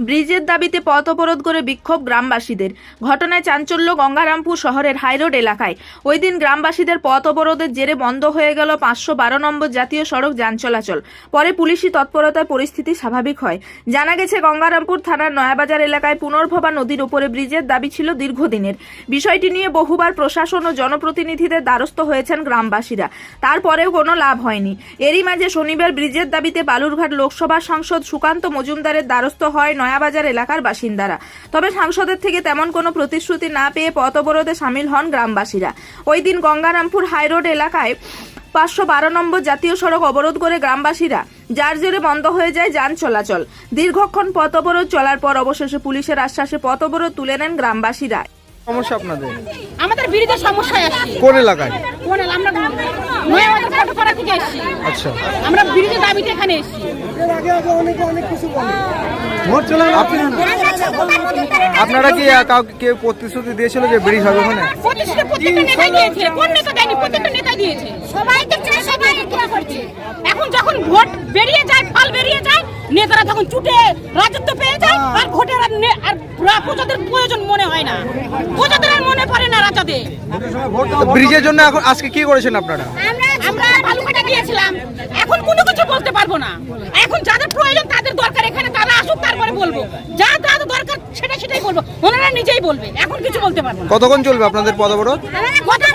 ব্রিজের দাবিতে পথ অবরোধ করে বিক্ষোভ গ্রামবাসীদের। ঘটনায় চাঞ্চল্য গঙ্গারামপুর শহরের হাইরোড এলাকায়। ওই দিন গ্রামবাসীদের পথ অবরোধের জেরে বন্ধ হয়ে গেল পাঁচশো বারো নম্বর জাতীয় সড়ক যান চলাচল। পরে পুলিশি তৎপরতায় পরিস্থিতি স্বাভাবিক হয়। জানা গেছে, গঙ্গারামপুর থানার নয়াবাজার এলাকায় পুনর্ভবা নদীর উপরে ব্রিজের দাবি ছিল দীর্ঘদিনের। বিষয়টি নিয়ে বহুবার প্রশাসন ও জনপ্রতিনিধিদের দ্বারস্থ হয়েছেন গ্রামবাসীরা। তারপরেও কোনো লাভ হয়নি। এরই মাঝে শনিবার ব্রিজের দাবিতে বালুরঘাট লোকসভা সাংসদ সুকান্ত মজুমদারের দ্বারস্থ হয় নয়াবাজার এলাকার বাসিন্দারা। তবে সাংসদের থেকে তেমন কোনো প্রতিশ্রুতি না পেয়ে পথ অবরোধে সামিল হন গ্রামবাসীরা। ওই দিন গঙ্গারামপুর হাইরোড এলাকায় পাঁচশো বারো নম্বর জাতীয় সড়ক অবরোধ করে গ্রামবাসীরা যার জেরে বন্ধ হয়ে যায় যান চলাচল। দীর্ঘক্ষণ পথ অবরোধ চলার পর অবশেষে পুলিশের আশ্বাসে পথ অবরোধ তুলে নেন গ্রামবাসীরা। সমস্যা আপনাদের? আমাদের বিরুদ্ধে সমস্যায় আসছি। কোন এলাকায়? কোন আমরা থেকে আচ্ছা। আমরা বিরুদ্ধে দাবিতে এখানে এসছি। আপনারা কি কাউকে কেউ প্রতিশ্রুতি দিয়েছিল যে ব্রিজ হবে ওখানে? প্রতিষ্ঠা প্রত্যেকটা নেতা দিয়েছে কোন নেতা দেয়নি? প্রত্যেকটা নেতা দিয়েছে। সবাই দেখছে সবাই করছে। এখন যখন ভোট বেরিয়ে যায় ফল বেরিয়ে যায় নেতারা তখন চুটে রাজত্ব পেয়ে যায় আর ভোটের আর প্রজাদের প্রয়োজন মনে হয় না। প্রজাদের মনে পড়ে না রাজাদের। ব্রিজের জন্য এখন আজকে কি করেছেন আপনারা? দিয়েছিলাম এখন কোনো কিছু বলতে পারব না। এখন যাদের প্রয়োজন তাদের দরকার এখানে তারা আসুক তারপরে বলব। যা যাদের দরকার সেটা সেটাই বলব। ওনারা নিজেই বলবে এখন কিছু বলতে পারব না। কতক্ষণ চলবে আপনাদের পদ অবরোধ কথা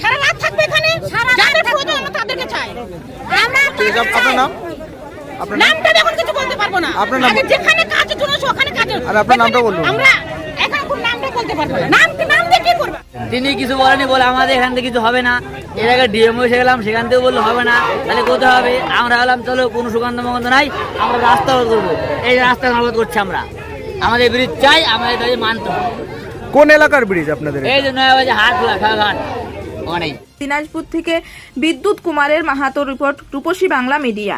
সারা রাত থাকবে এখানে? যাদের প্রয়োজন আমরা তাদেরকে চাই ঠিক আছে আপনার নাম? আপনার নামটা এখন কিছু বলতে পারব না। আপনার নাম যেখানে কাজের জন্য ওখানে কাজের আর আপনার নামটা বলুন। আমরা এখন কোন নামটা বলতে পারব না। নাম নাম দিয়ে কি করবে? তিনি কিছু বলেনি বলে আমাদের এখান থেকে কিছু হবে না। এর আগে ডিএমও এসে গেলাম সেখান থেকে বলল হবে না তাহলে কোথাও হবে? আমরা বললাম চলো কোনো সুগন্ধ মগন্ধ নাই আমরা রাস্তা অবরোধ করব। এই রাস্তা অবরোধ করছি আমরা। আমাদের ব্রিজ চাই আমাদের তাদের মানতে হবে। কোন এলাকার ব্রিজ আপনাদের এই যে নয় বাজে হাট লাখাঘাট ঘাট অনেক। দিনাজপুর থেকে বিদ্যুৎ কুমারের মাহাতো রিপোর্ট রূপসী বাংলা মিডিয়া।